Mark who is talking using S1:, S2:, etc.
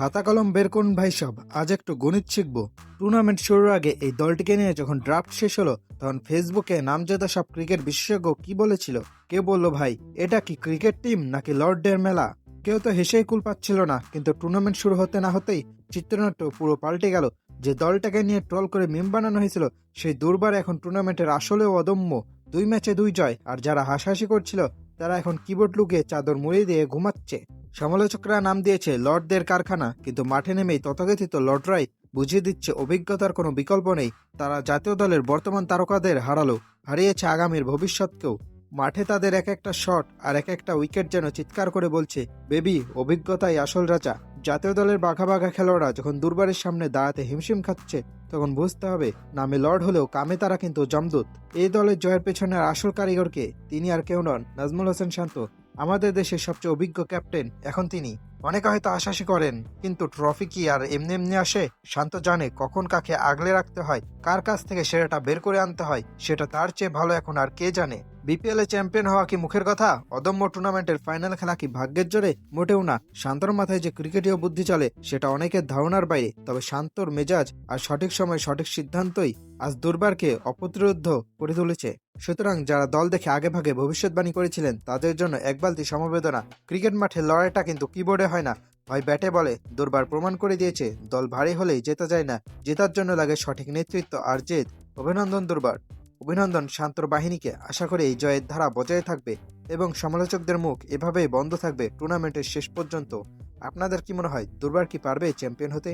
S1: খাতা কলম বের করুন ভাই সব। আজ একটু গণিত শিখব। টুর্নামেন্ট শুরুর আগে এই দলটিকে নিয়ে যখন ড্রাফট শেষ হলো, তখন ফেসবুকে নামজাদা সব ক্রিকেট বিশেষজ্ঞ কি বলেছিল? কে বলল, ভাই, এটা কি ক্রিকেট টিম নাকি লর্ডদের মেলা? কেউ তো হেসেই কুল পাচ্ছিল না, কিন্তু টুর্নামেন্ট শুরু হতে না হতেই চিত্রনাট্য পুরো পাল্টে গেল। যে দলটাকে নিয়ে ট্রল করে মিম বানানো হয়েছিল, সেই দুর্বার এখন টুর্নামেন্টের আসলেও অদম্য। দুই ম্যাচে দুই জয়, আর যারা হাসাহাসি করছিল তারা এখন কিবোর্ড লুকিয়ে চাদর মুড়ি দিয়ে ঘুমাচ্ছে। সমালোচকরা নাম দিয়েছে লর্ডদের কারখানা, কিন্তু মাঠে নেমেই তথাকথিত লর্ডরাই বুঝিয়ে দিচ্ছে অভিজ্ঞতার কোনো বিকল্প নেই। তারা জাতীয় দলের বর্তমান তারকাদের হারালো, হারিয়েছে আগামীর ভবিষ্যৎকেও। মাঠে তাদের এক একটা শট আর এক একটা উইকেট যেন চিৎকার করে বলছে, বেবি, অভিজ্ঞতাই আসল রাজা। জাতীয় দলের বাঘা বাঘা খেলোয়াড়রা যখন দুর্বারের সামনে দাঁড়াতে হিমশিম খাচ্ছে, তখন বুঝতে হবে নামে লর্ড হলেও কামে তারা কিন্তু জমদূত। এই দলের জয়ের পেছনের আসল কারিগরকে তিনি আর কেউ নন, নাজমুল হোসেন শান্ত। আমাদের দেশের সবচেয়ে অভিজ্ঞ ক্যাপ্টেন এখন তিনি। অনেকে হয়তো আশাসি করেন, কিন্তু ট্রফি কি আর এমনি এমনি আসে? শান্ত জানে কখন কাকে আগলে রাখতে হয়, কার কাছ থেকে সেরাটা বের করে আনতে হয়, সেটা তার চেয়ে ভালো এখন আর কে জানে। বিপিএল চ্যাম্পিয়ন হওয়া কি মুখের কথা? অদম্য টুর্নামেন্টের ফাইনাল খেলা কি ভাগ্যের জোরে? মোটেও না। শান্তর মাথায় যে ক্রিকেটীয় বুদ্ধি চলে, সেটা অনেকের ধারণার বাইরে। তবে শান্তর মেজাজ আর সঠিক সময় সঠিক সিদ্ধান্তই আজ দুর্বারকে অপ্রতিরোধ করে তুলেছে। সুতরাং যারা দল দেখে আগে ভাগে ভবিষ্যৎবাণী করেছিলেন, তাদের জন্য এক বালতি সমবেদনা। ক্রিকেট মাঠে লড়াইটা কিন্তু কিবোর্ডে হয় না। হয় ব্যাটে বলে, দুর্বার প্রমাণ করে দিয়েছে, দল ভারী হলেই জেতা যায় না। জেতার জন্য লাগে সঠিক নেতৃত্ব আর জেদ। অভিনন্দন দুর্বার। অভিনন্দন শান্তর বাহিনীকে। আশা করি এই জয়ের ধারা বজায় থাকবে এবং সমালোচকদের মুখ এভাবেই বন্ধ থাকবে টুর্নামেন্টের শেষ পর্যন্ত। আপনাদের কি মনে হয়, দুর্বার কি পারবে চ্যাম্পিয়ন হতে?